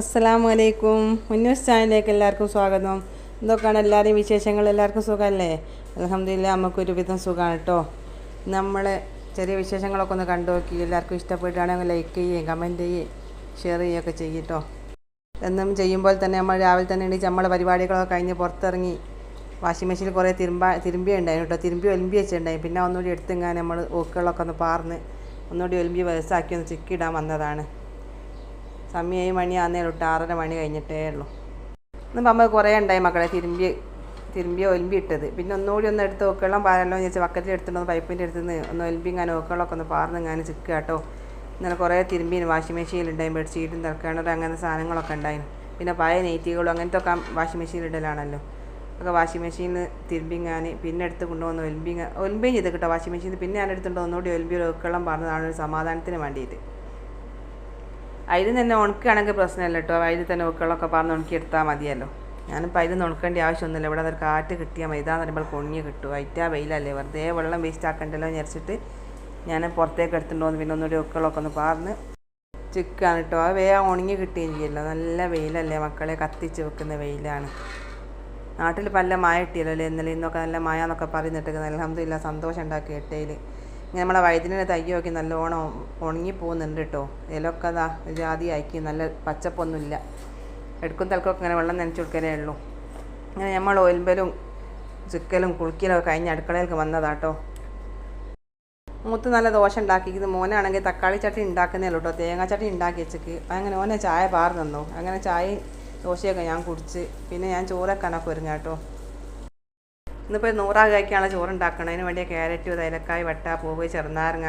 അസ്സലാമു അലൈക്കും മുന്നൂസ് ചാനലിലേക്ക് എല്ലാവർക്കും സ്വാഗതം. എന്തൊക്കെയാണ് എല്ലാവരെയും വിശേഷങ്ങൾ? എല്ലാവർക്കും സുഖമല്ലേ? അലഹമില്ല നമുക്കൊരു വിധം സുഖമാണ് കേട്ടോ. നമ്മൾ ചെറിയ വിശേഷങ്ങളൊക്കെ ഒന്ന് കണ്ടു നോക്കി. എല്ലാവർക്കും ഇഷ്ടപ്പെട്ടാണെങ്കിൽ ലൈക്ക് ചെയ്യുകയും കമന്റ് ചെയ്യുകയും ഷെയർ ചെയ്യുകയൊക്കെ ചെയ്യും കേട്ടോ. എന്നും ചെയ്യുമ്പോൾ തന്നെ നമ്മൾ രാവിലെ തന്നെ എണീച്ച് നമ്മളെ പരിപാടികളൊക്കെ കഴിഞ്ഞ് പുറത്തിറങ്ങി വാഷിംഗ് മെഷീനിൽ കുറേ തിരുമ്പ ഉണ്ടായിരുന്നു കേട്ടോ. തിരുമ്പി ഒലിമ്പി വെച്ചിട്ടുണ്ടായി പിന്നെ ഒന്നുകൂടി എടുത്തിങ്ങനെ നമ്മൾ ഓക്കുകളൊക്കെ ഒന്ന് പാർന്ന് ഒന്നുകൂടി ഒലിമ്പി വയസ്സാക്കി ഒന്ന് ചിക്കിടാൻ വന്നതാണ്. സമയം ഏഴ് ആന്നേ ഉള്ളൂ. ആറര മണി കഴിഞ്ഞിട്ടേ ഉള്ളൂ. ഇന്ന് അമ്മ കുറേ ഉണ്ടായി മക്കളെ തിരുമ്പി തിരുമ്പി ഒലിമ്പി ഇട്ടത്. പിന്നെ ഒന്നുകൂടി ഒന്ന് എടുത്ത് നോക്കണം പാരല്ലോ എന്ന് വെച്ചാൽ ബക്കറ്റിൽ എടുത്തിട്ട് ഒന്ന് പൈപ്പിന്റെ അടുത്ത് നിന്ന് ഒന്ന് ഒലിമ്പി ഇങ്ങനെ ഒക്കെ ഒന്ന് പാർന്ന് ഇങ്ങനെ ചിക്കുക കേട്ടോ. ഇന്നലെ കുറേ തിരുമ്പി വാഷിംഗ് മെഷീനിലുണ്ടായി ബെഡ്ഷീറ്റും തിരക്കേണ്ടത് അങ്ങനത്തെ സാധനങ്ങളൊക്കെ ഉണ്ടായിരുന്നു പിന്നെ പഴയ നെയ്റ്റികളും അങ്ങനത്തെ ഒക്കെ വാഷിംഗ് മെഷീനിൽ ഇടലാണല്ലോ. ഒക്കെ വാഷിംഗ് മെഷീനിൽ തിരുമ്പി ഞാൻ പിന്നെ എടുത്ത് കൊണ്ടുവന്ന് ഒലമ്പി ഒലിമ്പയും ചെയ്ത് കിട്ടോ. വാഷിംഗ് മെഷീനിൽ പിന്നെ ഞാൻ എടുത്തിട്ടുണ്ടോ. ഒന്നുകൂടി ഒലിമ്പി വെള്ളം പറഞ്ഞതാണ് ഒരു സമാധാനത്തിന് വേണ്ടിയിട്ട്. അതിൽ തന്നെ ഉണക്കുകയാണെങ്കിൽ പ്രശ്നമില്ല കേട്ടോ. അതിൽ തന്നെ ഉക്കളൊക്കെ പറഞ്ഞ് ഉണക്കിയെടുത്താൽ മതിയല്ലോ. ഞാനിപ്പോൾ അതിൽ ഉണക്കേണ്ട ആവശ്യമൊന്നുമില്ല. ഇവിടെ അതൊരു കാറ്റ് കിട്ടിയാൽ മതി. ഇതാന്ന് പറയുമ്പോൾ കൊണ്ണിയെ കിട്ടും. അയറ്റാ വെയിലല്ലേ. വെറുതെ വെള്ളം വേസ്റ്റ് ആക്കണ്ടല്ലോ എന്ന് വിചാരിച്ചിട്ട് ഞാൻ പുറത്തേക്ക് എടുത്തിട്ടുണ്ടോന്ന് പിന്നെ ഒന്നുകൂടി ഉക്കളൊക്കെ ഒന്ന് പാർന്ന് ചിക്കാണ് കേട്ടോ. അത് വേഗം ഉണങ്ങി കിട്ടുകയും ചെയ്യല്ലോ. നല്ല വെയിലല്ലേ മക്കളെ. കത്തിച്ച് വെക്കുന്ന വെയിലാണ്. നാട്ടിൽ പല മായ കിട്ടിയല്ലോ അല്ലേ? ഇന്നലെ ഇന്നൊക്കെ നല്ല മായ എന്നൊക്കെ പറയുന്നിട്ട് അലഹമില്ല സന്തോഷം ഉണ്ടാക്കി എട്ടയിൽ നമ്മളെ വൈദ്യുതിന്റെ തയ്യൊക്കെ നല്ലോണം ഉണങ്ങി പോകുന്നുണ്ട് കേട്ടോ ഇലൊക്കെ അതാ ജാതി ആക്കി നല്ല പച്ചപ്പൊന്നുമില്ല. എടുക്കും തലക്കൊക്കെ ഇങ്ങനെ വെള്ളം നനച്ച് കൊടുക്കാനേ ഉള്ളൂ. അങ്ങനെ നമ്മൾ ഒൽമ്പലും ചിക്കലും കുളിക്കലും കഴിഞ്ഞ് അടുക്കളയിലേക്ക് വന്നതാട്ടോ മൂത്ത് നല്ല ദോശ ഉണ്ടാക്കിയത് മോനാണെങ്കിൽ തക്കാളി ചട്ടി ഉണ്ടാക്കുന്നേ ഉള്ളൂ കേട്ടോ തേങ്ങാ ചട്ടി ഉണ്ടാക്കി വെച്ചിക്ക്. അങ്ങനെ ഓനെ ചായ പാർന്നു അങ്ങനെ ചായ ദോശയൊക്കെ ഞാൻ കുടിച്ച്. പിന്നെ ഞാൻ ചോറൊക്കാനൊക്കെ ഒരുങ്ങ കേട്ടോ ഇന്നിപ്പോൾ നൂറാ കായ്ക്കാണ് ചോറ് ഉണ്ടാക്കണം അതിന് വേണ്ടി ക്യാരറ്റ് തൈലക്കായ് വട്ട പൂവ് ചെറുനാരങ്ങ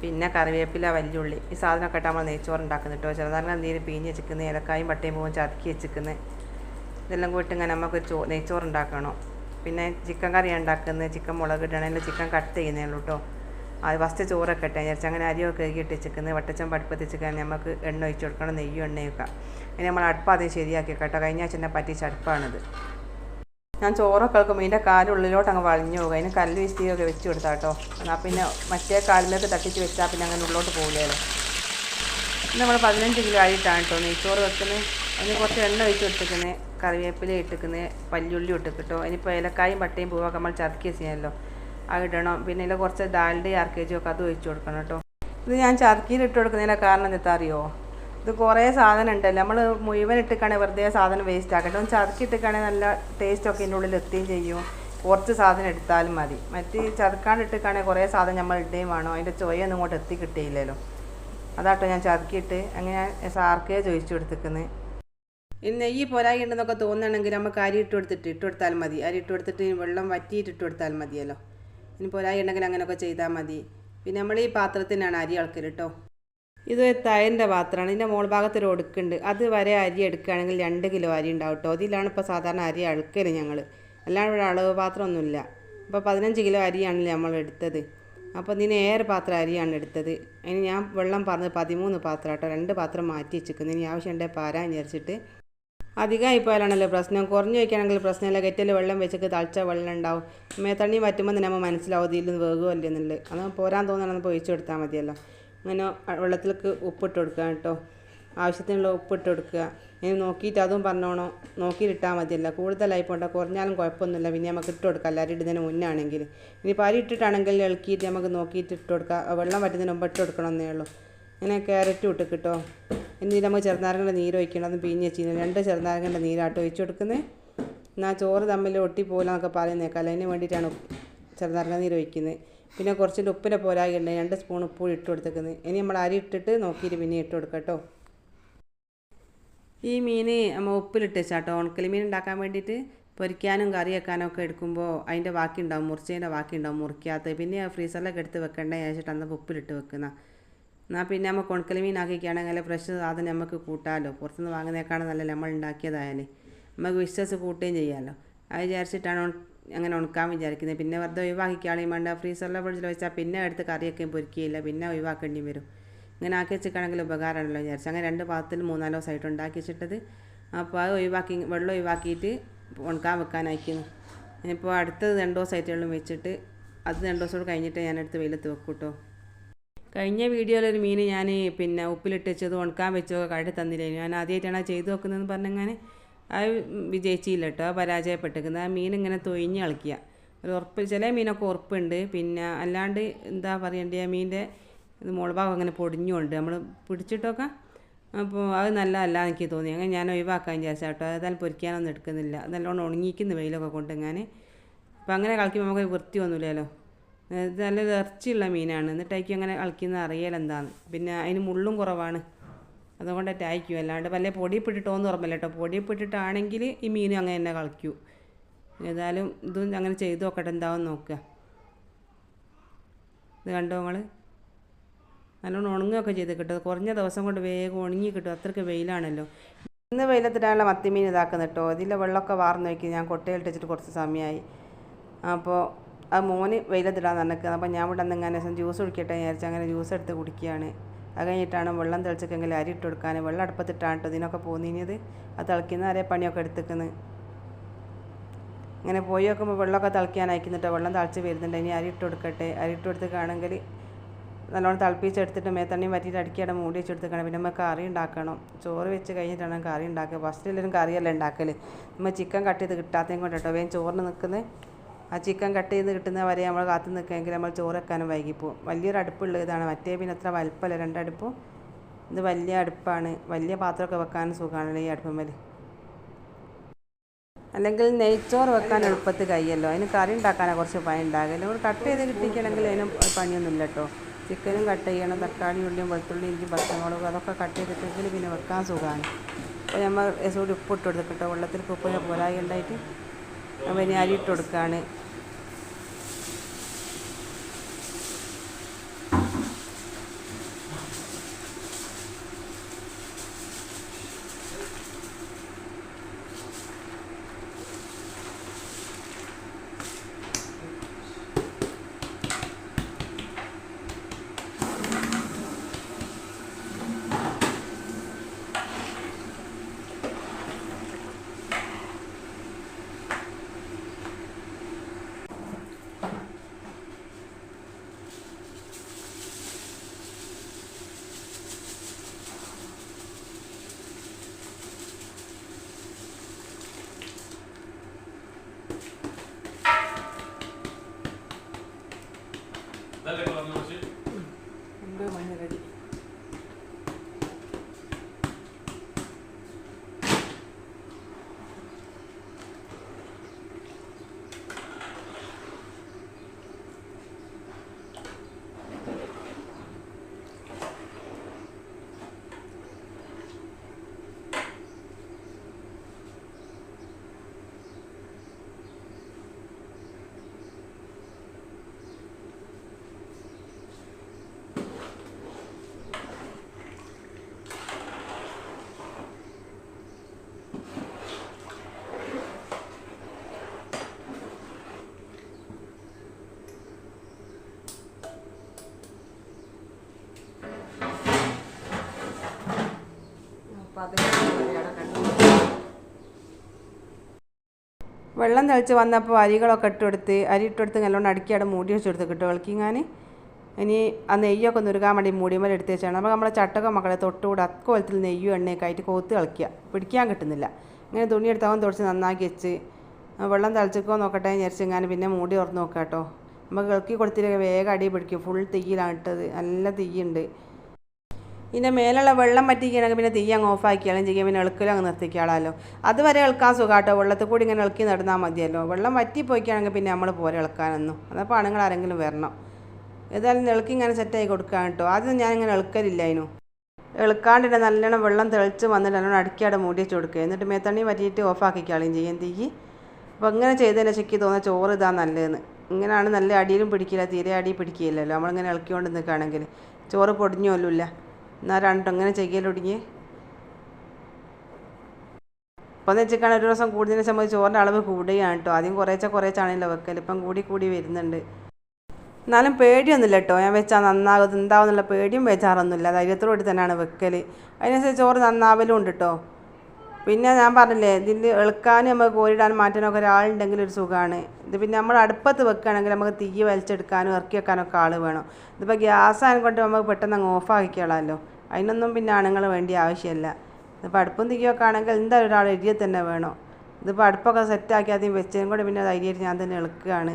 പിന്നെ കറിവേപ്പില വല്യുള്ളി. ഈ സാധനമൊക്കെ ഇട്ട് നമ്മൾ നെയ്ച്ചോറ് ഉണ്ടാക്കുന്നത് കേട്ടോ ചെറുനാരങ്ങ നീര് പീഞ്ഞ് വെച്ചിരിക്കുന്നത് ഏലക്കായും പട്ടയും പൂവും ചതക്കി വെച്ചിരിക്കുന്നത് ഇതെല്ലാം കൂട്ടി ഇങ്ങനെ നമുക്ക് ചോ നെയ്ച്ചോറ് ഉണ്ടാക്കണം പിന്നെ ചിക്കൻ കറി ഉണ്ടാക്കുന്നത് ചിക്കൻ മുളക് ഇടണമെങ്കിൽ ചിക്കൻ കട്ട് ചെയ്യുന്നേ ഉള്ളൂ കേട്ടോ അത് ഫസ്റ്റ് ചോറൊക്കെ ഇട്ടെ. വിചാരിച്ചു അങ്ങനെ അരിയൊക്കെ കഴുകിയിട്ട് വെച്ചിരിക്കുന്നത് വട്ടച്ചം പടുപ്പത്തിച്ചിരിക്കാൻ നമുക്ക് എണ്ണ ഒഴിച്ച് കൊടുക്കണം. നെയ്യും എണ്ണയൊക്കെ. ഇനി നമ്മൾ അടുപ്പ് ആദ്യം ശരിയാക്കി കേട്ടോ കഴിഞ്ഞ ആഴ്ച എന്നെ അടുപ്പാണിത്. ഞാൻ ചോറൊക്കെ വെക്കുമ്പോൾ ഇതിന്റെ കാലുള്ളിലോട്ട് അങ്ങ് വളഞ്ഞു പോകും അതിന് കല്ല് വിസ്തിയൊക്കെ വെച്ച് കൊടുത്താൽ കേട്ടോ. എന്നാൽ പിന്നെ മറ്റേ കാലിലേക്ക് തട്ടിച്ച് വെച്ചാൽ പിന്നെ അങ്ങനെ ഉള്ളോട്ട് പോകില്ലല്ലോ നമ്മൾ പതിനഞ്ച് കിലോ ആയിട്ടാണ് കേട്ടോ നെയ്ച്ചോറ് വെക്കുന്നത് അതിന് കുറച്ച് എണ്ണ ഒഴിച്ച് കൊടുത്തിരിക്കുന്നത് കറിവേപ്പില ഇട്ടിക്കുന്നത് പല്ലുള്ളി ഇട്ട് കേട്ടോ. അതിനിപ്പോൾ ഏലക്കായും പട്ടയും പൂവൊക്കെ നമ്മൾ ചതക്കി ചെയ്യാമല്ലോ ആ ഇടണം. പിന്നെ ഇതിൽ കുറച്ച് ദാലിന്റെ ആർക്കേജും ഒക്കെ അത് ഒഴിച്ച് കൊടുക്കണം കേട്ടോ. ഇത് ഞാൻ ചതക്കിയിൽ ഇട്ട് കൊടുക്കുന്നതിന്റെ കാരണം എന്താ അറിയോ? ഇത് കുറേ സാധനം ഉണ്ടല്ലോ നമ്മൾ മുഴുവൻ ഇട്ടിക്കാണെങ്കിൽ വെറുതെ സാധനം വേസ്റ്റ് ആക്കട്ടെ. ഒന്ന് ചതക്കി ഇട്ടിക്കാണെങ്കിൽ നല്ല ടേസ്റ്റൊക്കെ ഇതിന്റെ ഉള്ളിൽ എത്തുകയും ചെയ്യും. കുറച്ച് സാധനം എടുത്താലും മതി. മറ്റ് ചതക്കാണ്ട് കുറേ സാധനം നമ്മൾ ഇടുകയും വേണോ? അതിന്റെ ചൊയൊന്നും ഇങ്ങോട്ട് എത്തി കിട്ടിയില്ലല്ലോ അതാട്ടോ ഞാൻ ചതക്കിയിട്ട് അങ്ങനെ സാർക്കേ ചോദിച്ചു കൊടുത്തിക്കുന്നത് ഇനി നെയ്യ് പോരായി ഉണ്ടെന്നൊക്കെ തോന്നുകയാണെങ്കിൽ നമുക്ക് അരി ഇട്ട് കൊടുത്തിട്ട് ഇട്ട് കൊടുത്താൽ മതി. അരി ഇട്ട് കൊടുത്തിട്ട് വെള്ളം വറ്റിയിട്ട് ഇട്ട് കൊടുത്താൽ മതിയല്ലോ. ഇനി പോരായി ഉണ്ടെങ്കിൽ അങ്ങനെയൊക്കെ ചെയ്താൽ മതി. പിന്നെ നമ്മൾ ഈ പാത്രത്തിനാണ് അരി ഇളക്കൽ കേട്ടോ ഇത് തയന്റെ പാത്രമാണ്. ഇതിന്റെ മോൾ ഭാഗത്ത് ഒരു ഒടുക്കുണ്ട്. അത് വരെ അരി എടുക്കുകയാണെങ്കിൽ രണ്ട് കിലോ അരി ഉണ്ടാവും കേട്ടോ അതിലാണ് ഇപ്പോൾ സാധാരണ അരി അഴുക്കൽ ഞങ്ങൾ അല്ലാണ്ട് ഇവിടെ അളവ് പാത്രമൊന്നുമില്ല. അപ്പോൾ പതിനഞ്ച് കിലോ അരിയാണല്ലോ നമ്മൾ എടുത്തത്. അപ്പോൾ ഇതിന് ഏറെ പാത്രം അരിയാണ് എടുത്തത്. അതിന് ഞാൻ വെള്ളം പറഞ്ഞത് പതിമൂന്ന് പാത്രം കേട്ടോ രണ്ട് പാത്രം മാറ്റി വെച്ചിരിക്കുന്നത് ഇനി ആവശ്യമുണ്ടെങ്കിൽ പാരാൻ വിചാരിച്ചിട്ട്. അധികമായി പോയാലാണല്ലോ പ്രശ്നം. കുറഞ്ഞു വയ്ക്കുകയാണെങ്കിൽ പ്രശ്നമില്ല. കെറ്റിൽ വെള്ളം വെച്ചിട്ട് തളിച്ച വെള്ളം ഉണ്ടാവും. മേത്തണ്ണി വറ്റുമ്പോൾ തന്നെ നമ്മൾ മനസ്സിലാവും ഇതിൽ നിന്ന് വേഗമല്ലേ എന്നുള്ളത്. അത് പോരാൻ തോന്നുകയാണെന്ന് ഒഴിച്ചു കൊടുത്താൽ മതിയല്ലോ. അങ്ങനെ വെള്ളത്തിലേക്ക് ഉപ്പിട്ട് കൊടുക്കുക കേട്ടോ. ആവശ്യത്തിനുള്ള ഉപ്പിട്ട് കൊടുക്കുക. ഇനി നോക്കിയിട്ട് അതും പറഞ്ഞോണോ. നോക്കിയിട്ടിട്ടാൽ മതിയല്ല. കൂടുതലായി പോണ്ട. കുറഞ്ഞാലും കുഴപ്പമൊന്നുമില്ല. പിന്നെ നമുക്ക് ഇട്ട് കൊടുക്കാം. എല്ലാവരും ഇടുന്നതിന് മുന്നാണെങ്കിൽ. ഇനി പരി ഇട്ടിട്ടാണെങ്കിൽ ഇളക്കിയിട്ട് നമുക്ക് നോക്കിയിട്ട് ഇട്ട് കൊടുക്കുക വെള്ളം വറ്റുന്നതിന് മുമ്പ് ഇട്ട് കൊടുക്കണമെന്നേ ഉള്ളൂ. ഇങ്ങനെ ക്യാരറ്റ് ഇട്ട് കിട്ടോ. ഇനി നമുക്ക് ചെറുനാരങ്ങയുടെ നീര് ഒഴിക്കണം അത് പിഞ്ഞ് വെച്ചിരുന്നു. രണ്ട് ചെറുനാരങ്ങയുടെ നീരാട്ടോ ഒഴിച്ച് കൊടുക്കുന്നത്. എന്നാൽ ചോറ് തമ്മിൽ ഒട്ടിപ്പോലെന്നൊക്കെ പറയുന്നേക്കാം അതിന് വേണ്ടിയിട്ടാണ് ചെറുനാരങ്ങ നീര് ഒഴിക്കുന്നത്. പിന്നെ കുറച്ച് ഉപ്പിലെ പോരായി ഉണ്ട്. രണ്ട് സ്പൂൺ ഉപ്പ് ഇട്ട് കൊടുത്തേക്കുന്നത്. ഇനി നമ്മൾ അരി ഇട്ടിട്ട് നോക്കിയിട്ട് പിന്നെ ഇട്ട് കൊടുക്കാം കേട്ടോ. ഈ മീൻ നമ്മൾ ഉപ്പിലിട്ട് വെച്ചാട്ടോ. ഉണക്കലി മീൻ ഉണ്ടാക്കാൻ വേണ്ടിയിട്ട് പൊരിക്കാനും കറി വെക്കാനും ഒക്കെ എടുക്കുമ്പോൾ അതിന്റെ ബാക്കി ഉണ്ടാവും. മുറിച്ചതിന്റെ ബാക്കി ഉണ്ടാവും. മുറിക്കാത്ത പിന്നെ ഫ്രീസറിലൊക്കെ എടുത്ത് വെക്കേണ്ട വെച്ചിട്ട് അന്ന് ഉപ്പിലിട്ട് വെക്കുന്ന. എന്നാൽ പിന്നെ നമുക്ക് മീൻ ആക്കിക്കുകയാണെങ്കിൽ ഫ്രഷ് സാധനം നമുക്ക് കൂട്ടാമല്ലോ. പുറത്തുനിന്ന് വാങ്ങുന്നേക്കാണ് നല്ല നമ്മൾ ഉണ്ടാക്കിയതായാലേ. നമുക്ക് വിശ്വസിച്ച് കൂട്ടുകയും ചെയ്യാമല്ലോ. അത് വിചാരിച്ചിട്ടാണ് അങ്ങനെ ഉണക്കാൻ വിചാരിക്കുന്നത്. പിന്നെ വെറുതെ ഒഴിവാക്കിക്കാളെയും വേണ്ട. ഫ്രീസറിലെ ഫ്രിഡ്ജിൽ വെച്ചാൽ പിന്നെ എടുത്ത് കറിയൊക്കെ പൊരിക്കുകയില്ല. പിന്നെ ഒഴിവാക്കേണ്ടി വരും. ഇങ്ങനെ ആക്കി വെച്ചിട്ടാണെങ്കിൽ ഉപകാരമാണല്ലോ വിചാരിച്ചു. അങ്ങനെ രണ്ട് പാത്രത്തിൽ മൂന്നാലോ ദിവസമായിട്ട് ഉണ്ടാക്കി വെച്ചിട്ടത്. അപ്പോൾ അത് ഒഴിവാക്കി വെള്ളം ഒഴിവാക്കിയിട്ട് ഉണക്കാൻ വെക്കാൻ അയക്കുന്നു ഇനിയിപ്പോൾ അടുത്തത് രണ്ട് ദിവസമായിട്ടുള്ള വെച്ചിട്ട് അത് രണ്ട് ദിവസം കഴിഞ്ഞിട്ട് ഞാൻ എടുത്ത് വെയിലത്ത് വെക്കും കേട്ടോ. കഴിഞ്ഞ വീഡിയോയിലൊരു മീൻ ഞാൻ പിന്നെ ഉപ്പിലിട്ട് വെച്ചത് ഉണക്കാൻ വെച്ചോ കഴിഞ്ഞ് തന്നില്ലേ? ഞാൻ ആദ്യമായിട്ടാണ് ചെയ്ത് വെക്കുന്നതെന്ന് പറഞ്ഞങ്ങനെ അത് വിജയിച്ചില്ല കേട്ടോ പരാജയപ്പെട്ടിരിക്കുന്നത് ആ മീൻ ഇങ്ങനെ തൊയിഞ്ഞ് കളിക്കുക. ഒരു ഉറപ്പ് ചില മീനൊക്കെ ഉറപ്പുണ്ട്. പിന്നെ അല്ലാണ്ട് എന്താ പറയണ്ടേ ആ മീന്റെ മുളഭാഗം അങ്ങനെ പൊടിഞ്ഞുകൊണ്ട് നമ്മൾ പിടിച്ചിട്ടൊക്കെ അപ്പോൾ അത് നല്ലതല്ല എനിക്ക് തോന്നി. അങ്ങനെ ഞാൻ ഒഴിവാക്കാൻ വിചാരിച്ചാൽ കേട്ടോ. അതായത് പൊരിക്കാനൊന്നും എടുക്കുന്നില്ല. നല്ലോണം ഉണങ്ങിക്കുന്നു വെയിലൊക്കെ കൊണ്ട് ഞാൻ അപ്പോൾ അങ്ങനെ കളിക്കുമ്പോൾ നമുക്ക് വൃത്തി ഒന്നുമില്ലല്ലോ ഇത് നല്ല ഇറച്ചിയുള്ള മീനാണ്. എന്നിട്ട് അയക്കും അങ്ങനെ കളിക്കുന്ന അറിയാൽ എന്താണ് പിന്നെ അതിന് മുള്ളും കുറവാണ്. അതുകൊണ്ടായിട്ട് അറ്റാക്കും അല്ലാണ്ട് വല്ല പൊടിയിപ്പിട്ടിട്ടോന്ന് ഓർമ്മയില്ല കേട്ടോ. പൊടിയിപ്പിട്ടിട്ടാണെങ്കിൽ ഈ മീനും അങ്ങനെ തന്നെ കളിക്കൂ. ഏതായാലും ഇതും അങ്ങനെ ചെയ്ത് നോക്കട്ടെ. എന്താവും നോക്കുക. ഇത് കണ്ടോ നിങ്ങൾ നല്ലോണം ഉണങ്ങുകയൊക്കെ ചെയ്ത് കിട്ടും. കുറഞ്ഞ ദിവസം കൊണ്ട് വേഗം ഉണങ്ങി കിട്ടും. അത്രയ്ക്ക് വെയിലാണല്ലോ. ഇന്ന് വെയിലത്തിട്ടാണല്ലോ മത്തിമീൻ ഇതാക്കുന്നത് കേട്ടോ. ഇതിലെ വെള്ളമൊക്കെ വാർന്ന് നോക്കി. ഞാൻ കൊട്ടയിലിട്ട് വെച്ചിട്ട് കുറച്ച് സമയമായി. അപ്പോൾ ആ മോന് വെയിലത്തിടാൻ നടക്കുക അപ്പോൾ ഞാൻ ഇവിടെ ഇങ്ങനെ ജ്യൂസ് കുടിക്കട്ടെ വിചാരിച്ച് അങ്ങനെ ജ്യൂസ് എടുത്ത് കുടിക്കുകയാണ്. അത് വെള്ളം തിളച്ചിട്ടെങ്കിൽ അരി ഇട്ട് കൊടുക്കാൻ വെള്ളം അടുപ്പത്തിട്ടാണ് കേട്ടോ ഇതിനൊക്കെ പോന്നിനിയത് അത് തിളക്കുന്ന അരേ പണിയൊക്കെ എടുത്തിക്കുന്നത് ഇങ്ങനെ പോയി നോക്കുമ്പോൾ വെള്ളമൊക്കെ തിളക്കാൻ അയക്കുന്നുട്ടോ വെള്ളം തിളച്ച് വരുന്നുണ്ട്. ഇനി അരി ഇട്ട് കൊടുക്കട്ടെ. അരി ഇട്ട് കൊടുത്തേക്കാണെങ്കിൽ നല്ലോണം തിളപ്പിച്ചെടുത്തിട്ട് മേത്തണ്ണി വറ്റിയിട്ട് അടിക്കാടെ മൂടി വെച്ചെടുത്തേക്കണം പിന്നെ നമ്മൾ കറി ഉണ്ടാക്കണം. ചോറ് വെച്ച് കഴിഞ്ഞിട്ടാണ് കറി ഉണ്ടാക്കുക. ഫസ്റ്റ് എല്ലാവരും കറിയല്ല ഉണ്ടാക്കൽ നമ്മൾ ചിക്കൻ കട്ട് ചെയ്ത് കിട്ടാത്തതും കൊണ്ട് കേട്ടോ വേഗം ചോറിന് നിൽക്കുന്നത് ആ ചിക്കൻ കട്ട് ചെയ്ത് കിട്ടുന്ന വരെ നമ്മൾ കാത്തു നിൽക്കുകയെങ്കിൽ നമ്മൾ ചോറ് വെക്കാനും വൈകിപ്പോവും. വലിയൊരു അടുപ്പുള്ള ഇതാണ്. മറ്റേ പിന്നെ അത്ര വലുപ്പമല്ല. രണ്ടടുപ്പും. ഇത് വലിയ അടുപ്പാണ്. വലിയ പാത്രമൊക്കെ വെക്കാനും സുഖമാണ് ഈ അടുപ്പമ്മൽ അല്ലെങ്കിൽ നെയ്ച്ചോറ് വെക്കാൻ എളുപ്പത്തിൽ കഴിയല്ലോ. അതിന് കറി ഉണ്ടാക്കാനാണ് കുറച്ച് പണി ഉണ്ടാകില്ല നമ്മൾ കട്ട് ചെയ്ത് കിട്ടിക്കണമെങ്കിൽ അതിനും പണിയൊന്നുമില്ല കേട്ടോ. ചിക്കനും കട്ട് ചെയ്യണം. തക്കാളി ഉള്ളിയും വെളുത്തുള്ളി ഇഞ്ചി പച്ചമുളക് അതൊക്കെ കട്ട് ചെയ്തിട്ടെങ്കിൽ പിന്നെ വെക്കാൻ സുഖമാണ്. അപ്പോൾ നമ്മൾ ഉപ്പ് ഇട്ട് കൊടുത്തിട്ടോ വെള്ളത്തിൽ ഉപ്പ് പോരായി ഉണ്ടായിട്ട്. അരി ഇട്ട് കൊടുക്കുകയാണ്. വെള്ളം തെളിച്ച് വന്നപ്പോൾ അരികളൊക്കെ ഇട്ടെടുത്ത് അരി ഇട്ടെടുത്ത് നല്ലോണം അടുക്കി മൂടി വെച്ച് കൊടുത്ത് കിട്ടും ഇളക്കിങ്ങാൻ ഇനി ആ നെയ്യൊക്കെ നുരുകാൻ വേണ്ടി മൂടിമേൽ എടുത്ത് വെച്ചാണ്. അപ്പോൾ നമ്മളെ ചട്ടക്ക മക്കളെ തൊട്ടുകൂടെ അക്കോലത്തിൽ നെയ്യും എണ്ണയൊക്കെ ആയിട്ട് കോത്ത് കളിക്കുക. പിടിക്കാൻ കിട്ടുന്നില്ല. ഇങ്ങനെ തുണി എടുത്താവും തുടച്ച് നന്നാക്കി വെച്ച് വെള്ളം തളിച്ചിക്കോ നോക്കട്ടെ ഞരിച്ചെങ്ങാനും പിന്നെ മൂടി തുറന്ന് നോക്കാം കേട്ടോ. നമുക്ക് ഇളക്കി കൊടുത്തിട്ട് വേഗം അടി പിടിക്കും. ഫുൾ തീയിലാണ് ഇട്ടത്. നല്ല തീയുണ്ട്. ഇതിന്റെ മേലുള്ള വെള്ളം പറ്റിക്കുകയാണെങ്കിൽ പിന്നെ തീ അങ്ങ് ഓഫാക്കിയാലും ചെയ്യാം. പിന്നെ എളുക്കലും അങ്ങ് നിർത്തിക്കാളാലോ. അതുവരെ ഇളക്കാൻ സുഖാട്ടോ. വെള്ളത്തിൽ കൂടി ഇങ്ങനെ ഇളക്കി നടന്നാൽ മതിയല്ലോ. വെള്ളം വറ്റി പോയിക്കുകയാണെങ്കിൽ പിന്നെ നമ്മൾ പോരെ ഇളക്കാനൊന്നും. അതപ്പോൾ ആണുങ്ങൾ ആരെങ്കിലും വരണം. ഏതായാലും ഇളക്കി ഇങ്ങനെ സെറ്റായി കൊടുക്കാൻ കേട്ടോ. ആദ്യം ഞാനിങ്ങനെ ഇളക്കലില്ലായിരുന്നു. ഇളക്കാണ്ടിട്ട് നല്ലോണം വെള്ളം തെളിച്ച് വന്നിട്ട് നല്ലോണം മൂടി വെച്ച് കൊടുക്കുക. എന്നിട്ട് മേത്തണ്ണി പറ്റിയിട്ട് ഓഫാക്കിക്കാളും ചെയ്യും തീക്ക് അപ്പോൾ ഇങ്ങനെ ചെയ്തതിന് ശരിക്ക് തോന്നുന്ന ചോറ് ഇതാ നല്ലതെന്ന്. ഇങ്ങനെയാണ് നല്ല അടിയിലും പിടിക്കില്ല തീരെ അടി പിടിക്കില്ലല്ലോ. നമ്മളിങ്ങനെ ഇളക്കിക്കൊണ്ട് നിൽക്കുകയാണെങ്കിൽ ചോറ് പൊടിഞ്ഞോലുമില്ല എന്നാൽ രണ്ടും അങ്ങനെ ചെയ്യലൊടുങ്ങി ഇപ്പം എന്ന് വെച്ചിട്ടാണ് ഒരു ദിവസം കൂടുന്നതിനെ സംബന്ധിച്ച് ചോറിന്റെ അളവ് കൂടുകയാണ് കേട്ടോ. ആദ്യം കുറേച്ച കുറേച്ചാണല്ലോ വെക്കൽ ഇപ്പം കൂടി കൂടി വരുന്നുണ്ട്. എന്നാലും പേടിയൊന്നുമില്ല കേട്ടോ. ഞാൻ വെച്ചാൽ നന്നാകും. എന്താവുന്നുള്ള പേടിയും വെച്ചാറൊന്നുമില്ല ധൈര്യത്തോടുകൂടി തന്നെയാണ് വെക്കൽ അതിനനുസരിച്ച് ചോറ് നന്നാവലും ഉണ്ട് കേട്ടോ. പിന്നെ ഞാൻ പറഞ്ഞില്ലേ ഇതിൽ എളുക്കാനും നമുക്ക് കോരിടാനും മാറ്റാനൊക്കെ ഒരാളുണ്ടെങ്കിൽ ഒരു സുഖമാണ് ഇത് പിന്നെ നമ്മൾ അടുപ്പത്ത് വെക്കുകയാണെങ്കിൽ നമുക്ക് തീ വലിച്ചെടുക്കാനും ഇറക്കി വെക്കാനൊക്കെ ആൾ വേണം. ഇതിപ്പോൾ ഗ്യാസ് ആയതുകൊണ്ട് നമുക്ക് പെട്ടെന്ന് അങ്ങ് ഓഫ് ആക്കിക്കളാമല്ലോ അതിനൊന്നും പിന്നെ ആണുങ്ങൾ വേണ്ടി ആവശ്യമില്ല ഇതിപ്പോൾ അടുപ്പും തിരിയൊക്കെ ആണെങ്കിൽ എന്തായാലും ഒരാൾ എരിയെ തന്നെ വേണം? ഇതിപ്പോൾ അടുപ്പൊക്കെ സെറ്റാക്കി ആദ്യം വെച്ചതും കൂടെ പിന്നെ ധൈര്യമായിട്ട് ഞാൻ തന്നെ എളുക്കുകയാണ്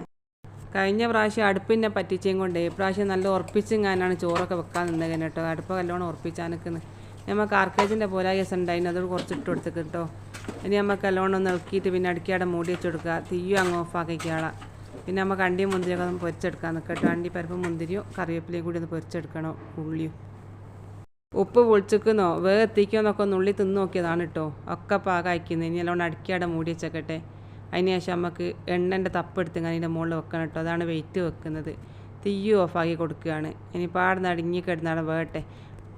കഴിഞ്ഞ പ്രാവശ്യം അടുപ്പിനെ പറ്റിച്ചേം കൊണ്ട് ഇപ്രാവശ്യം നല്ല ഉറപ്പിച്ചെങ്ങാനാണ് ചോറൊക്കെ വെക്കാൻ നിന്നത് കേട്ടോ. അടുപ്പ് നല്ലോണം ഉറപ്പിച്ചാൽ നിൽക്കുന്നത് നമുക്ക് ആർക്കേജിന്റെ പോലായസ് ഉണ്ടായിരുന്നു അതോട് കുറച്ച് ഇട്ട് കൊടുത്ത് കേട്ടോ. ഇനി നമുക്ക് നല്ലോണം ഒന്ന് ഇളക്കിയിട്ട് പിന്നെ അടുക്കിയാടെ മൂടി വെച്ച് കൊടുക്കുക തീയും അങ്ങ് ഓഫാക്കിക്കാളാം പിന്നെ നമുക്ക് അണ്ടിയും മുന്തിരിയൊക്കെ ഒന്ന് പൊരിച്ചെടുക്കാൻ നിൽക്കട്ടോ അണ്ടി പരിപ്പ് മുന്തിരിയും കറിവേപ്പിലയും കൂടി ഒന്ന് പൊരിച്ചെടുക്കണം ഉള്ളിയും. ഉപ്പ് പൊളിച്ചിക്കുന്നോ വേഗം എത്തിക്കുമെന്നൊക്കെ ഒന്ന് ഉള്ളി തിന്ന് നോക്കിയതാണ് കേട്ടോ. ഒക്കെ പാകമാക്കുന്നത് ഇനി നല്ലോണം അടുക്കിയാടെ മൂടി വെച്ചേക്കട്ടെ. അതിന് ശേഷം നമുക്ക് എണ്ണന്റെ തപ്പെടുത്ത് അതിന്റെ മുകളിൽ വെക്കണം കേട്ടോ. അതാണ് വെയിറ്റ് വെക്കുന്നത്. തീയും ഓഫാക്കി കൊടുക്കുകയാണ്. ഇനി പാടുന്ന അടിങ്ങി കിടന്നാണ് വേട്ടെ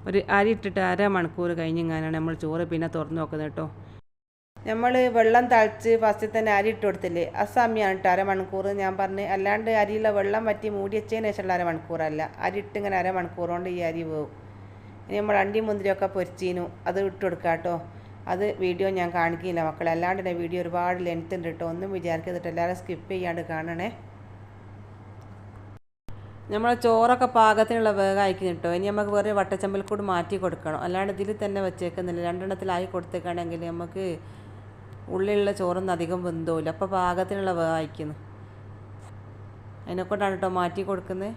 ഒരു അരി ഇട്ടിട്ട് അരമണിക്കൂർ കഴിഞ്ഞെങ്ങാനാണ് നമ്മൾ ചോറ് പിന്നെ തുറന്ന് നോക്കുന്നത് കേട്ടോ. നമ്മൾ വെള്ളം തളിച്ച് ഫസ്റ്റിൽ തന്നെ അരി ഇട്ട് കൊടുത്തില്ലേ? ആ സമയമാണ് കേട്ടോ അരമണിക്കൂർ ഞാൻ പറഞ്ഞ് അല്ലാണ്ട് അരിയിലെ വെള്ളം വറ്റി മൂടി വെച്ചതിന് ശേഷമുള്ള അരമണിക്കൂറല്ല അരി ഇട്ടിങ്ങനെ അരമണിക്കൂർ കൊണ്ട് ഈ അരി വേവും. ഇനി നമ്മൾ അണ്ടി മുന്തിരിയൊക്കെ പൊരിച്ചീനു. അത് ഇട്ട് കൊടുക്കാം കേട്ടോ അത് വീഡിയോ ഞാൻ കാണിക്കില്ല മക്കളെ. അല്ലാണ്ട് തന്നെ വീഡിയോ ഒരുപാട് ലെങ്ത് ഉണ്ട് കേട്ടോ ഒന്നും വിചാരിക്കുന്നിട്ട് എല്ലാവരും സ്കിപ്പ് ചെയ്യാണ്ട് കാണണേ. നമ്മൾ ചോറൊക്കെ പാകത്തിനുള്ള വേഗം അയക്കും കേട്ടോ ഇനി നമുക്ക് വേറെ വട്ടച്ചമ്പൽ കൂടി മാറ്റി കൊടുക്കണം. അല്ലാണ്ട് ഇതിൽ തന്നെ വെച്ചേക്കുന്നില്ല. രണ്ടെണ്ണത്തിലായി കൊടുത്തേക്കാണെങ്കിൽ നമുക്ക് ഉള്ളിലുള്ള ചോറൊന്നും അധികം വെന്തോല്ല അപ്പോൾ പാകത്തിനുള്ള വേഗം അയക്കുന്നു അതിനെക്കൊണ്ടാണ് കേട്ടോ മാറ്റി കൊടുക്കുന്നത്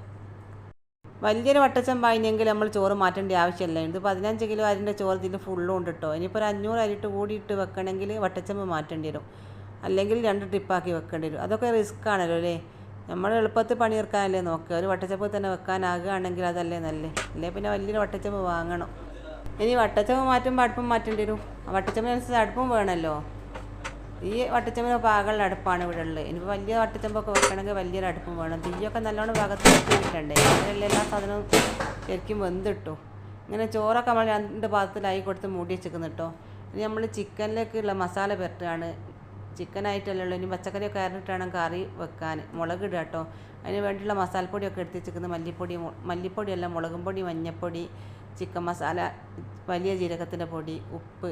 വലിയൊരു വട്ടച്ചമ്പായിനെങ്കിൽ നമ്മൾ ചോറ് മാറ്റേണ്ട ആവശ്യമില്ല. ഇത് പതിനഞ്ച് കിലോ അരിന്റെ ചോറ് ഇതിൽ ഫുള്ളും ഉണ്ട് കേട്ടോ ഇനിയിപ്പോൾ ഒരു അഞ്ഞൂറ് അരിട്ട് കൂടിയിട്ട് വെക്കണമെങ്കിൽ വട്ടച്ചമ്പ് മാറ്റേണ്ടി വരും. അല്ലെങ്കിൽ രണ്ട് ട്രിപ്പാക്കി വെക്കേണ്ടി വരും. അതൊക്കെ റിസ്ക് ആണല്ലോ അല്ലേ? നമ്മൾ എളുപ്പത്തിൽ പണിയെടുക്കാനല്ലേ നോക്കുക. ഒരു വട്ടച്ചപ്പ് തന്നെ വെക്കാനാകുകയാണെങ്കിൽ അതല്ലേ നല്ലേ? അല്ലേ? പിന്നെ വലിയൊരു വട്ടച്ചമ്പ് വാങ്ങണം. ഇനി വട്ടച്ചമ്പ് മാറ്റുമ്പോൾ അടുപ്പം മാറ്റേണ്ടി വരും. ആ വട്ടച്ചമ്പിനനുസരിച്ച് അടുപ്പും വേണമല്ലോ. ഈ വട്ടച്ചമ്പിന് പാകമുള്ള അടുപ്പാണ് ഇവിടെ ഉള്ളത്. ഇനിയിപ്പോൾ വലിയ വട്ടച്ചമ്പൊക്കെ വെക്കണമെങ്കിൽ വലിയൊരു അടുപ്പും വേണം. തീയൊക്കെ നല്ലോണം ഭാഗത്ത് വെച്ചിട്ടുണ്ട് അങ്ങനെയുള്ള എല്ലാ സാധനവും ശരിക്കും വെന്തിട്ടു. ഇങ്ങനെ ചോറൊക്കെ നമ്മൾ രണ്ട് പാത്രത്തിലായി കൊടുത്ത് മൂടി വെച്ചിരിക്കുന്നു കേട്ടോ. ഇനി നമ്മൾ ചിക്കനിലേക്കുള്ള മസാല പുരട്ടുകയാണ്. ഉള്ളൂ. ഇനി പച്ചക്കറിയൊക്കെ അരഞ്ഞിട്ടാണ് കറി വെക്കാൻ. മുളക് ഇടുക കേട്ടോ. അതിന് വേണ്ടിയുള്ള മസാലപ്പൊടിയൊക്കെ എടുത്ത് വെച്ചിരിക്കുന്നത് മല്ലിപ്പൊടി മല്ലിപ്പൊടിയല്ല മുളകും പൊടി മഞ്ഞൾപ്പൊടി ചിക്കൻ മസാല വലിയ ജീരകത്തിന്റെ പൊടി ഉപ്പ്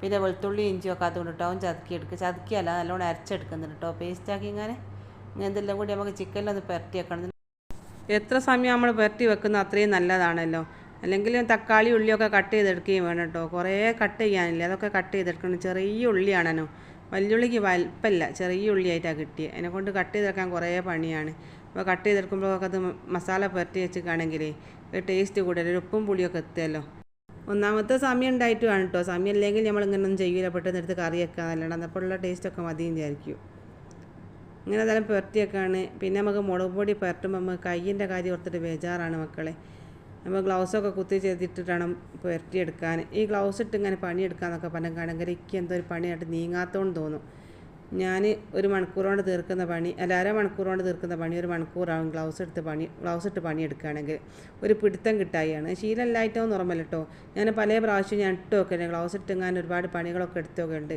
പിന്നെ വെളുത്തുള്ളി ഇഞ്ചിയൊക്കെ അതുകൊണ്ട് കേട്ടോ അവൻ ചതുക്കി എടുക്കുക ചതുക്കിയല്ല നല്ലോണം അരച്ചെടുക്കുന്നുണ്ട് കേട്ടോ പേസ്റ്റാക്കി ഇങ്ങനെ എന്തെല്ലാം കൂടി നമുക്ക് ചിക്കനിലൊന്ന് പുരട്ടി വെക്കണം. എത്ര സമയം നമ്മൾ പുരട്ടി വെക്കുന്ന അത്രയും നല്ലതാണല്ലോ. അല്ലെങ്കിൽ തക്കാളി ഉള്ളിയൊക്കെ കട്ട് ചെയ്തെടുക്കുകയും വേണം കേട്ടോ കുറേ കട്ട് ചെയ്യാനില്ല? അതൊക്കെ കട്ട് ചെയ്തെടുക്കണം. ചെറിയ ഉള്ളിയാണല്ലോ. വലിയുള്ളിക്ക് വലിപ്പമില്ല ചെറിയ ഉള്ളിയായിട്ടാണ് കിട്ടിയത് അതിനെ കൊണ്ട് കട്ട് ചെയ്തെടുക്കാൻ കുറേ പണിയാണ്. അപ്പോൾ കട്ട് ചെയ്തെടുക്കുമ്പോഴൊക്കെ അത് മസാല പുരട്ടി വെച്ചിട്ടാണെങ്കിലേ ഒരു ടേസ്റ്റ് കൂടുതൽ. ഉപ്പും പുളിയൊക്കെ എത്തുമല്ലോ ഒന്നാമത്തെ സമയം ഉണ്ടായിട്ടുമാണ് കേട്ടോ. സമയം ഇല്ലെങ്കിൽ നമ്മൾ ഇങ്ങനൊന്നും ചെയ്യൂല. പെട്ടെന്ന് എടുത്ത് കറി വെക്കാൻ അല്ലാണ്ട് അപ്പോൾ ഉള്ള ടേസ്റ്റൊക്കെ മതിയും വിചാരിക്കും. ഇങ്ങനെ തരം പുരട്ടിയൊക്കെയാണ്. പിന്നെ നമുക്ക് മുളക് പൊടി പുരട്ടുമ്പോൾ നമുക്ക് കയ്യിന്റെ കാര്യം ഓർത്തിട്ട് ബേജാറാണ് മക്കളെ. നമ്മൾ ഗ്ലൗസൊക്കെ കുത്തി ചെയ്തിട്ടിട്ടാണ് പുരട്ടിയെടുക്കാൻ. ഈ ഗ്ലൗസ് ഇട്ട് ഇങ്ങനെ പണിയെടുക്കാന്നൊക്കെ പറഞ്ഞാൽ കണങ്കരയ്ക്ക് എന്തോ ഒരു പണിയായിട്ട് നീങ്ങാത്തോണ്ട് തോന്നും. ഞാൻ ഒരു മണിക്കൂർ കൊണ്ട് തീർക്കുന്ന പണി അല്ല അര മണിക്കൂർ കൊണ്ട് തീർക്കുന്ന പണി ഒരു മണിക്കൂറാവും ഗ്ലൗസ് എടുത്ത് പണി ഗ്ലൗസ് ഇട്ട് പണി എടുക്കുകയാണെങ്കിൽ ഒരു പിടുത്തം കിട്ടായിയാണ് ശീലമില്ലായിട്ടോ നോർമൽ കേട്ടോ ഞാൻ പല പ്രാവശ്യം ഞാൻ ഇട്ട് ഗ്ലൗസ് ഞാൻ ഒരുപാട് പണികളൊക്കെ എടുത്തൊക്കെ ഉണ്ട്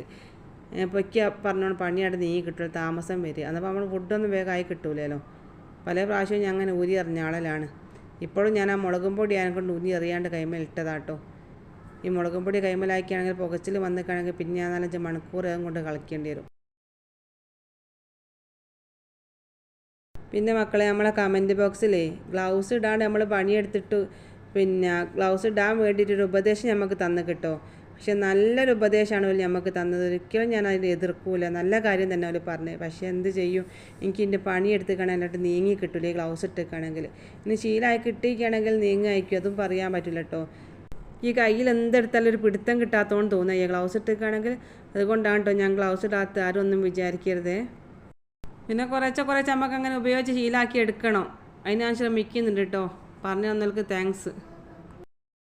അപ്പോൾ എനിക്ക് പറഞ്ഞോണ്ട് പണിയായിട്ട് നീ കിട്ടുള്ളൂ താമസം വരിക. അന്നപ്പോൾ നമ്മൾ ഫുഡൊന്നും വേഗമായി കിട്ടൂലല്ലോ. പല പ്രാവശ്യവും ഞാൻ അങ്ങനെ ഊരി എറിഞ്ഞ ആളലാണ് ഇപ്പോഴും ഞാൻ ആ മുളകും പൊടി അതിനെ കൊണ്ട് ഊരി എറിയാണ്ട് കൈമേൽ ഇട്ടതാട്ടോ ഈ മുളകും പൊടി കൈമലാക്കിയാണെങ്കിൽ പുകച്ചിൽ വന്നിട്ടാണെങ്കിൽ പിന്നെ നാലഞ്ച് മണിക്കൂർ അതും കൊണ്ട് കളിക്കേണ്ടി വരും. പിന്നെ മക്കളെ നമ്മളെ കമന്റ് ബോക്സിലേ ഗ്ലൗസ് ഇടാണ്ട് നമ്മൾ പണിയെടുത്തിട്ട് പിന്നെ ഗ്ലൗസ് ഇടാൻ വേണ്ടിയിട്ടൊരു ഉപദേശം നമുക്ക് തന്നു കിട്ടോ. പക്ഷെ നല്ലൊരു ഉപദേശമാണ് അവർ നമുക്ക് തന്നത്. ഒരിക്കലും ഞാൻ അതിന് എതിർക്കൂല. നല്ല കാര്യം തന്നെ അവർ പറഞ്ഞത് പക്ഷേ എന്ത് ചെയ്യും? എനിക്ക് എന്റെ പണി എന്നിട്ട് നീങ്ങി കിട്ടൂലേ ഗ്ലൗസ് ഇട്ടിക്കണമെങ്കിൽ ഇനി ശീലമായി കിട്ടിയിരിക്കുകയാണെങ്കിൽ നീങ്ങായിരിക്കും. അതും പറയാൻ പറ്റില്ല കേട്ടോ ഈ കയ്യിൽ എന്തെടുത്താലും ഒരു പിടുത്തം കിട്ടാത്തതുകൊണ്ട് തോന്നുക ഈ ഗ്ലൗസ് ഇട്ടിരിക്കുകയാണെങ്കിൽ അതുകൊണ്ടാണ് കേട്ടോ ഞാൻ ഗ്ലൗസ് ഇടാത്ത ആരും ഒന്നും വിചാരിക്കരുതേ. പിന്നെ കുറേച്ചെ കുറേശ്ശെ നമുക്ക് അങ്ങനെ ഉപയോഗിച്ച് ഹീലാക്കി എടുക്കണം. അതിന് ഞാൻ ശ്രമിക്കുന്നുണ്ട് കേട്ടോ പറഞ്ഞു തന്നവർക്ക് താങ്ക്സ്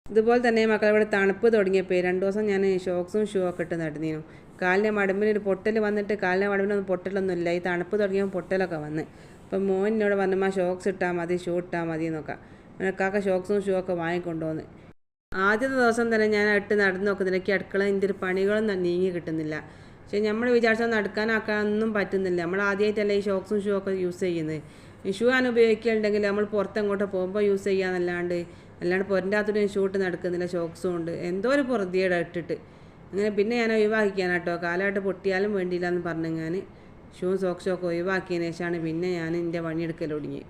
ഇതുപോലെ തന്നെ മക്കളെ ഇവിടെ തണുപ്പ് തുടങ്ങിയപ്പോൾ രണ്ട് ദിവസം ഞാൻ ഷോക്സും ഷൂ ഒക്കെ ഇട്ട് നടന്നിരുന്നു കാലിന്റെ മടമ്പിന് ഒരു പൊട്ടൽ വന്നിട്ട് കാലിന്റെ മടമ്പിനൊന്നും പൊട്ടലൊന്നും ഇല്ല ഈ തണുപ്പ് തുടങ്ങിയപ്പോൾ പൊട്ടലൊക്കെ വന്ന്. അപ്പം മോൻ എന്നോട് ആ ഷോക്സ് ഇട്ടാൽ മതി ഷൂ ഇട്ടാൽ മതി എന്നൊക്കെ. കാക്ക ഷോക്സും ഷൂ ഒക്കെ വാങ്ങിക്കൊണ്ടുവന്ന്. ആദ്യത്തെ ദിവസം തന്നെ ഞാൻ ഇട്ട് നടന്നു നോക്കുന്നതിലേക്ക് അടുക്കള ഇതിന്റെ ഒരു പണികളൊന്നും നീങ്ങി കിട്ടുന്നില്ല. പക്ഷേ നമ്മൾ വിചാരിച്ചാൽ നടക്കാനാക്കാനൊന്നും പറ്റുന്നില്ല. നമ്മൾ ആദ്യമായിട്ടല്ലേ ഈ ഷോക്സും ഷൂ ഒക്കെ യൂസ് ചെയ്യുന്നത് ഷൂ ആണ് ഉപയോഗിക്കുകയുണ്ടെങ്കിൽ നമ്മൾ പുറത്തെങ്ങോട്ട് പോകുമ്പോൾ യൂസ് ചെയ്യാന്നല്ലാണ്ട് അല്ലാണ്ട് പൊരന്റെ അകത്തൊരു ഷൂ ഇട്ട് നടക്കുന്നില്ല ഷോക്സും ഉണ്ട്. എന്തോ ഒരു പുറത്തിയുടെ ഇട്ടിട്ട്. അങ്ങനെ പിന്നെ ഞാൻ ഒഴിവാക്കിയാണ് കേട്ടോ. കാലായിട്ട് പൊട്ടിയാലും വേണ്ടിയില്ല എന്ന് പറഞ്ഞു ഞാൻ. ഷൂ സോക്സും ഒക്കെ ഒഴിവാക്കിയതിന് ശേഷമാണ് പിന്നെ ഞാൻ എന്റെ പണിയെടുക്കൽ ഒടുങ്ങി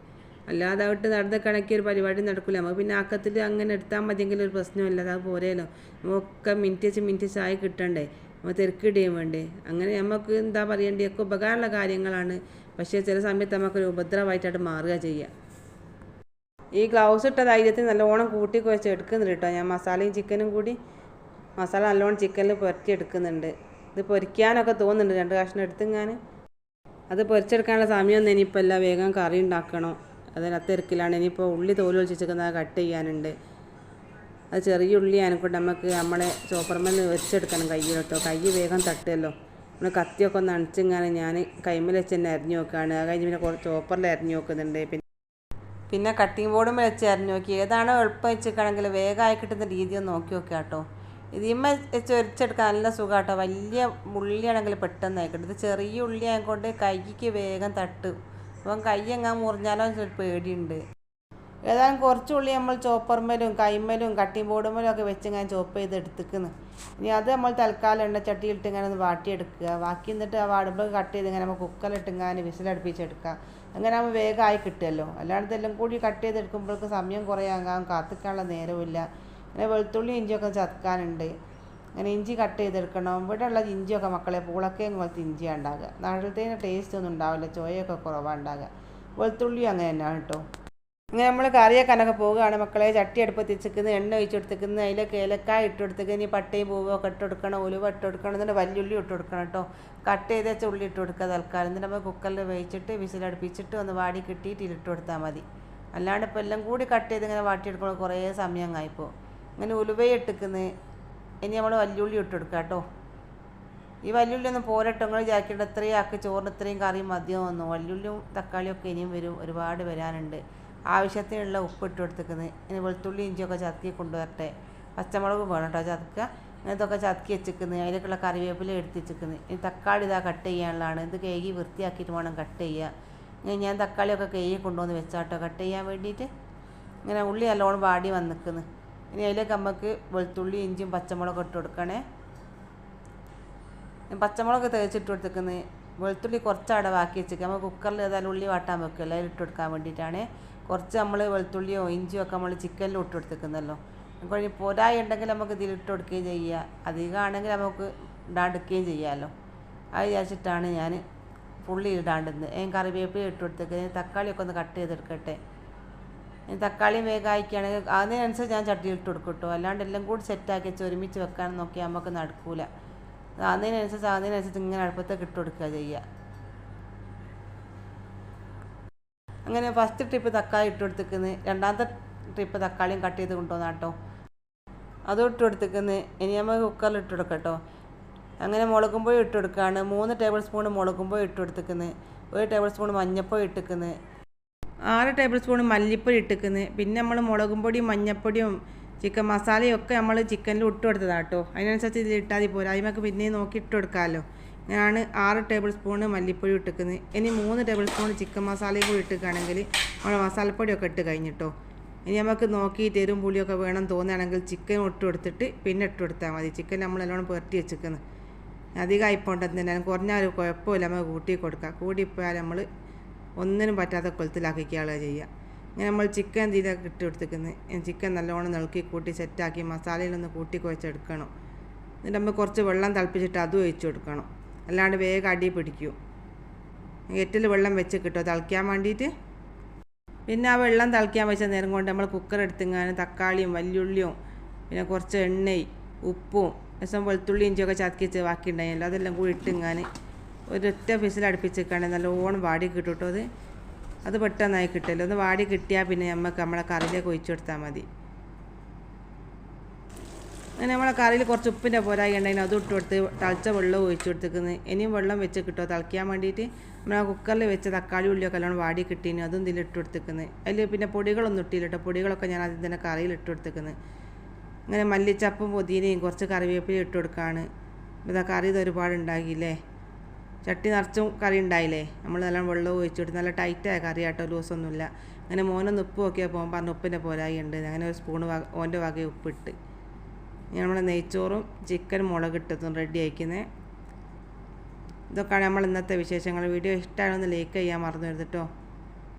അല്ലാതെ അവിടെ നടന്ന് കണക്കി ഒരു പരിപാടി നടക്കില്ല നമുക്ക് പിന്നെ ആക്കത്തിൽ അങ്ങനെ എടുത്താൽ മതിയെങ്കിലും ഒരു പ്രശ്നമില്ല അത് പോരെയല്ലോ നമുക്കൊക്കെ മിനിറ്റ് വെച്ച് മിനിറ്റ് ചായ കിട്ടണ്ടേ? നമ്മൾ തിരക്കിടുകയും വേണ്ടേ. അങ്ങനെ നമുക്ക് എന്താ പറയേണ്ടത് ഒക്കെ ഉപകാരമുള്ള കാര്യങ്ങളാണ്. പക്ഷേ ചില സമയത്ത് നമുക്കൊരു ഉപദ്രവമായിട്ടായിട്ട് മാറുക ചെയ്യുക ഈ ഗ്ലൗസ് ഇട്ട ധൈര്യത്തിൽ നല്ലോണം കൂട്ടി കുഴച്ച് എടുക്കുന്നുണ്ട് കേട്ടോ. ഞാൻ മസാലയും ചിക്കനും കൂടി മസാല നല്ലോണം ചിക്കനിൽ പുരട്ടി എടുക്കുന്നുണ്ട്. ഇത് പൊരിക്കാനൊക്കെ തോന്നുന്നുണ്ട്. രണ്ട് കഷ്ണം എടുത്ത് ഞാൻ അത് പൊരിച്ചെടുക്കാനുള്ള സമയമൊന്നും ഇനിയിപ്പോൾ എല്ലാം വേഗം കറി ഉണ്ടാക്കണം. അതിനകത്ത് തിരക്കിലാണ്. ഇനിയിപ്പോൾ ഉള്ളി തോൽ ഒഴിച്ചിരിക്കുന്നത് കട്ട് ചെയ്യാനുണ്ട്. അത് ചെറിയ ഉള്ളി ആനക്കൊണ്ട് നമുക്ക് നമ്മളെ ചോപ്പർമേൽ വെച്ചെടുക്കണം കയ്യിൽ കേട്ടോ കൈ വേഗം തട്ടുമല്ലോ നമ്മൾ കത്തിയൊക്കെ ഒന്ന് അണിച്ചിങ്ങനെ ഞാൻ കൈമേൽ വെച്ച് തന്നെ അരിഞ്ഞു നോക്കുകയാണ് അത് കഴിഞ്ഞ് പിന്നെ കുറച്ച് ചോപ്പറിൽ അരിഞ്ഞു നോക്കുന്നുണ്ട്. പിന്നെ പിന്നെ കട്ടിങ് ബോർഡും വെച്ച് അരിഞ്ഞു നോക്കി. ഏതാണോ എളുപ്പം വെച്ചിട്ടാണെങ്കിൽ വേഗമായി കിട്ടുന്ന രീതി ഒന്ന് നോക്കി നോക്കുക കേട്ടോ ഇതിമ്മ വെച്ച് ഒരിച്ചെടുക്കാൻ നല്ല സുഖം കേട്ടോ വലിയ ഉള്ളിയാണെങ്കിൽ പെട്ടെന്ന് ആയിക്കോട്ടെ. ഇത് ചെറിയ ഉള്ളി ആയതുകൊണ്ട് കൈക്ക് വേഗം തട്ടും. അപ്പം കൈ എങ്ങാൻ മുറിഞ്ഞാലോ പേടിയുണ്ട്. ഏതായാലും കുറച്ച് ഉള്ളി നമ്മൾ ചോപ്പർമേലും കൈമേലും കട്ടിങ് ബോർഡുമേലും ഒക്കെ വെച്ച് ഇങ്ങനെ ചോപ്പ് ചെയ്ത് എടുത്തിക്കുന്നു ഇനി അത് നമ്മൾ തൽക്കാലം എണ്ണ ചട്ടിയിലിട്ട് ഇങ്ങനെ ഒന്ന് വാട്ടിയെടുക്കുക. ബാക്കി എന്നിട്ട് ആ വാടുമ്പോൾ കട്ട് ചെയ്ത് ഇങ്ങനെ നമ്മൾ കുക്കറിലിട്ട് ഇങ്ങനെ വിസിലടുപ്പിച്ചെടുക്കുക അങ്ങനെ ആകുമ്പോൾ വേഗമായി കിട്ടുമല്ലോ. അല്ലാണ്ട് എല്ലാം കൂടി കട്ട് ചെയ്തെടുക്കുമ്പോഴേക്ക് സമയം കുറേ കാത്തിക്കാനുള്ള നേരമില്ല അങ്ങനെ വെളുത്തുള്ളി ഇഞ്ചിയൊക്കെ ചതക്കാനുണ്ട്. അങ്ങനെ ഇഞ്ചി കട്ട് ചെയ്തെടുക്കണം. ഇവിടെ ഉള്ള ഇഞ്ചിയൊക്കെ മക്കളെ പൂളക്കയും പോലത്തെ ഇഞ്ചിയാണ് ഉണ്ടാകുക നാട്ടിലത്തേന് ടേസ്റ്റ് ഒന്നും ഉണ്ടാവില്ല. ചോയൊക്കെ കുറവാണ് ഉണ്ടാകുക വെളുത്തുള്ളിയും അങ്ങനെ തന്നെയാണ് കേട്ടോ. ഇങ്ങനെ നമ്മൾ കറിയൊക്കെ പോവുകയാണ്. മക്കളെ ചട്ടി അടുപ്പത്ത് വെച്ചിരിക്കുന്നത് എണ്ണ ഒഴിച്ച് കൊടുത്തിരിക്കുന്നത് അതിലേക്ക് കേലക്കായ ഇട്ട് കൊടുത്തിരിക്കുന്നത് ഇനി പട്ടയും പൂവൊക്കെ ഇട്ട് കൊടുക്കണം ഉലുവ ഇട്ട് കൊടുക്കണം എന്നിട്ട് വല്യുള്ളി ഇട്ട് കൊടുക്കണം കേട്ടോ. കട്ട് ചെയ്ത് ഉള്ളി ഇട്ട് കൊടുക്കുക തൽക്കാലം. എന്നിട്ട് നമ്മൾ കുക്കറിൽ വേവിച്ചിട്ട് വിസിലടുപ്പിച്ചിട്ട് ഒന്ന് വാടി കിട്ടിയിട്ട് ഇട്ട് കൊടുത്താൽ മതി. അല്ലാണ്ട് ഇപ്പോൾ എല്ലാം കൂടി കട്ട് ചെയ്ത് ഇങ്ങനെ വാട്ടിയെടുക്കണം കുറേ സമയം ആയിപ്പോൾ ഇങ്ങനെ ഉലുവയും ഇട്ടിക്കുന്നത് ഇനി നമ്മൾ വല്യുള്ളി ഇട്ട് കൊടുക്കുക കേട്ടോ. ഈ വല്യുള്ളി ഒന്നും പോരട്ടോ. നിങ്ങൾ വിചാരിക്കേണ്ട ഇത്രയും ആക്കി ചോറിന് ഇത്രയും കറിയും മതിയോ വന്നു വല്യുള്ളിയും തക്കാളിയും ഒക്കെ ഇനിയും വരും. ഒരുപാട് വരാനുണ്ട്. ആവശ്യത്തിനുള്ള ഉപ്പ് ഇട്ട് കൊടുത്തേക്കുന്നത് ഇനി വെളുത്തുള്ളി ഇഞ്ചിയൊക്കെ ചതക്കി കൊണ്ടുവരട്ടെ. പച്ചമുളക് വേണം കേട്ടോ ചതക്കുക. ഇതൊക്കെ ചതക്കി വെച്ചിരിക്കുന്നത് അതിലേക്കുള്ള കറിവേപ്പില എടുത്ത് വെച്ചിരിക്കുന്നത് ഇനി തക്കാളി ഇതാ കട്ട് ചെയ്യാനുള്ളതാണ്. ഇത് കേകി വൃത്തിയാക്കിയിട്ട് വേണം കട്ട് ചെയ്യുക ഞാൻ തക്കാളിയൊക്കെ കേകി കൊണ്ടുവന്ന് വെച്ചാട്ടോ കട്ട് ചെയ്യാൻ വേണ്ടിയിട്ട്. ഇങ്ങനെ ഉള്ളി നല്ലോണം വാടി വന്നിക്കുന്നു ഇനി അതിലേക്ക് നമുക്ക് വെളുത്തുള്ളി ഇഞ്ചിയും പച്ചമുളകും ഇട്ട് കൊടുക്കണേ. പച്ചമുളക് തേച്ചിട്ട് കൊടുത്തേക്കുന്നത് വെളുത്തുള്ളി കുറച്ച് ബാക്കി വെച്ചേക്കുക നമ്മൾ കുക്കറിൽ ഏതായാലും ഉള്ളി വാട്ടാൻ വെക്കുക അതിൽ ഇട്ട് കൊടുക്കാൻ വേണ്ടിയിട്ടാണ്. കുറച്ച് നമ്മൾ വെളുത്തുള്ളിയോ ഇഞ്ചിയോ ഒക്കെ നമ്മൾ ചിക്കനിൽ ഇട്ട് കൊടുത്തേക്കുന്നല്ലോ. നമുക്ക് പോരായി ഉണ്ടെങ്കിൽ നമുക്ക് ഇതിൽ ഇട്ട് കൊടുക്കുകയും ചെയ്യുക അധികമാണെങ്കിൽ നമുക്ക് ഇടാണ്ടിരിക്കുകയും ചെയ്യാമല്ലോ അത് വിചാരിച്ചിട്ടാണ് ഞാൻ പുള്ളി ഇടാണ്ടുന്നത് ഞാൻ കറിവേപ്പില ഇട്ട് കൊടുത്തേക്കുന്നത്. തക്കാളിയൊക്കെ ഒന്ന് കട്ട് ചെയ്തെടുക്കട്ടെ. തക്കാളിയും വേഗം അയക്കുകയാണെങ്കിൽ അതിനനുസരിച്ച് ഞാൻ ചട്ടിയിൽ ഇട്ട് കൊടുക്കും കേട്ടോ. അല്ലാണ്ട് എല്ലാം കൂടി സെറ്റാക്കി വെച്ച് ഒരുമിച്ച് വെക്കാൻ നോക്കിയാൽ നമുക്ക് നടക്കൂല. അതിനനുസരിച്ച് സാധനത്തിനനുസരിച്ച് ഇങ്ങനെ അടുപ്പത്തേക്ക് ഇട്ട് കൊടുക്കുക ചെയ്യുക. അങ്ങനെ ഫസ്റ്റ് ട്രിപ്പ് തക്കാളി ഇട്ട് കൊടുത്തിക്കുന്നത് രണ്ടാമത്തെ ട്രിപ്പ് തക്കാളിയും കട്ട് ചെയ്ത് കൊണ്ടുവന്ന കേട്ടോ അതും ഇട്ട് കൊടുത്തിക്കുന്നത് ഇനി നമ്മൾ കുക്കറിൽ ഇട്ട് കൊടുക്കാം കേട്ടോ അങ്ങനെ മുളകും പൊടി ഇട്ട് കൊടുക്കുകയാണ് മൂന്ന് ടേബിൾ സ്പൂൺ മുളകും പൊടി ഇട്ട് കൊടുത്തേക്കുന്നത് ഒരു ടേബിൾ സ്പൂൺ മഞ്ഞൾപ്പൊടി ഇട്ടിക്കുന്നത് ആറ് ടേബിൾ സ്പൂൺ മല്ലിപ്പൊടി ഇട്ടിക്കുന്നത് പിന്നെ നമ്മൾ മുളകും പൊടിയും മഞ്ഞൾപ്പൊടിയും ചിക്കൻ മസാലയൊക്കെ നമ്മൾ ചിക്കനിൽ ഇട്ട് കൊടുത്തതാണ് കേട്ടോ. അതിനനുസരിച്ച് ഇതിൽ ഇട്ടാൽ പോരാ. അതിമൊക്കെ പിന്നെയും നോക്കി ഇട്ട് കൊടുക്കാമല്ലോ. ഞാനാണ് ആറ് ടേബിൾ സ്പൂണ് മല്ലിപ്പൊടി ഇട്ടിക്കുന്നത് ഇനി മൂന്ന് ടേബിൾ സ്പൂൺ ചിക്കൻ മസാലയും കൂടി ഇട്ടിക്കുകയാണെങ്കിൽ നമ്മൾ മസാലപ്പൊടിയൊക്കെ ഇട്ട് കഴിഞ്ഞിട്ടോ ഇനി നമുക്ക് നോക്കി എരും പുളിയൊക്കെ വേണം തോന്നുകയാണെങ്കിൽ ചിക്കൻ ഇട്ട് കൊടുത്തിട്ട് പിന്നെ ഇട്ട് കൊടുത്താൽ മതി. ചിക്കൻ നമ്മൾ നല്ലോണം പുരട്ടി വെച്ചിരിക്കുന്നത് അധികം ആയിപ്പോണ്ടെന്ന് കുറഞ്ഞാൽ കുഴപ്പമില്ല. നമുക്ക് കൂട്ടി കൊടുക്കുക കൂടിപ്പോയാൽ നമ്മൾ ഒന്നിനും പറ്റാത്ത കൊലത്തിലാക്കിക്കുകയാണ് ചെയ്യുക. ഇങ്ങനെ നമ്മൾ ചിക്കൻ ഇതിലേക്ക് ഇട്ട് കൊടുത്തിരിക്കുന്നത് ചിക്കൻ നല്ലോണം നിളക്കി കൂട്ടി സെറ്റാക്കി മസാലയിലൊന്ന് കൂട്ടി കുഴച്ചെടുക്കണം. എന്നിട്ട് നമ്മൾ കുറച്ച് വെള്ളം തിളപ്പിച്ചിട്ട് അതും ഒഴിച്ചു കൊടുക്കണം. അല്ലാണ്ട് വേഗം അടി പിടിക്കും. എറ്റിൽ വെള്ളം വെച്ച് കിട്ടുമോ തിളയ്ക്കാൻ വേണ്ടിയിട്ട് പിന്നെ ആ വെള്ളം തിളയ്ക്കാൻ വെച്ച നേരം കൊണ്ട് നമ്മൾ കുക്കർ എടുത്തിങ്ങാനും തക്കാളിയും വല്യുള്ളിയും പിന്നെ കുറച്ച് എണ്ണയും ഉപ്പും രസം വെളുത്തുള്ളി ഇഞ്ചിയൊക്കെ ചതക്കിച്ച് ബാക്കി ഉണ്ടായല്ലോ അതെല്ലാം കൂടി ഇട്ടിങ്ങാൻ ഒരൊറ്റ ഫിസിൽ അടുപ്പിച്ചിരിക്കുകയാണെങ്കിൽ നല്ലോണം വാടി കിട്ടും കേട്ടോ അത്. അത് പെട്ടെന്നായി കിട്ടില്ല ഒന്ന് വാടി കിട്ടിയാൽ പിന്നെ നമുക്ക് നമ്മളെ കറിയിലേക്ക് ഒഴിച്ചു കൊടുത്താൽ മതി. അങ്ങനെ നമ്മളെ കറിയിൽ കുറച്ച് ഉപ്പിന്റെ പോരായി ഉണ്ടെങ്കിൽ അതും ഇട്ട് കൊടുത്ത് തളിച്ച വെള്ളം ഒഴിച്ചു കൊടുത്തേക്കുന്നത് ഇനിയും വെള്ളം വെച്ച് കിട്ടുമോ തളിക്കാൻ വേണ്ടിയിട്ട് നമ്മൾ ആ കുക്കറിൽ വെച്ച തക്കാളി ഉള്ളിയൊക്കെ നല്ലോണം വാടി കിട്ടീന്. അതും ഇതിൽ ഇട്ട് കൊടുത്തേക്കുന്നത് അതിൽ പിന്നെ പൊടികളൊന്നും ഇട്ടില്ല കേട്ടോ പൊടികളൊക്കെ ഞാൻ ആദ്യം തന്നെ കറിയിൽ ഇട്ട് കൊടുത്തേക്കുന്നത് അങ്ങനെ മല്ലിച്ചപ്പും പുതിനയും കുറച്ച് കറിവേപ്പില ഇട്ട് കൊടുക്കുകയാണ് ഇതാ കറി ഇത് ഒരുപാട് ഉണ്ടാകില്ലേ ചട്ടി നിറച്ചും കറി ഉണ്ടായില്ലേ? നമ്മൾ നല്ല വെള്ളം ഒഴിച്ചു കൊടുത്ത് നല്ല ടൈറ്റായ കറി ആട്ടോ ലൂസൊന്നുമില്ല അങ്ങനെ മോനൊന്ന് ഉപ്പ് നോക്കിയാൽ പോകാൻ പറഞ്ഞു ഉപ്പിന്റെ പോരായി ഉണ്ട്. അങ്ങനെ ഒരു സ്പൂണ് ഓന്റെ വക ഉപ്പിട്ട്. ഇനി നമ്മൾ നെയ്ച്ചോറും ചിക്കൻ മുളക് ഇട്ടതും റെഡി ആയിക്കുന്നേ. ഇതൊക്കെയാണ് നമ്മൾ ഇന്നത്തെ വിശേഷങ്ങൾ. വീഡിയോ ഇഷ്ടമാണെന്ന് ലൈക്ക് ചെയ്യാൻ മറന്നു വരുത് കേട്ടോ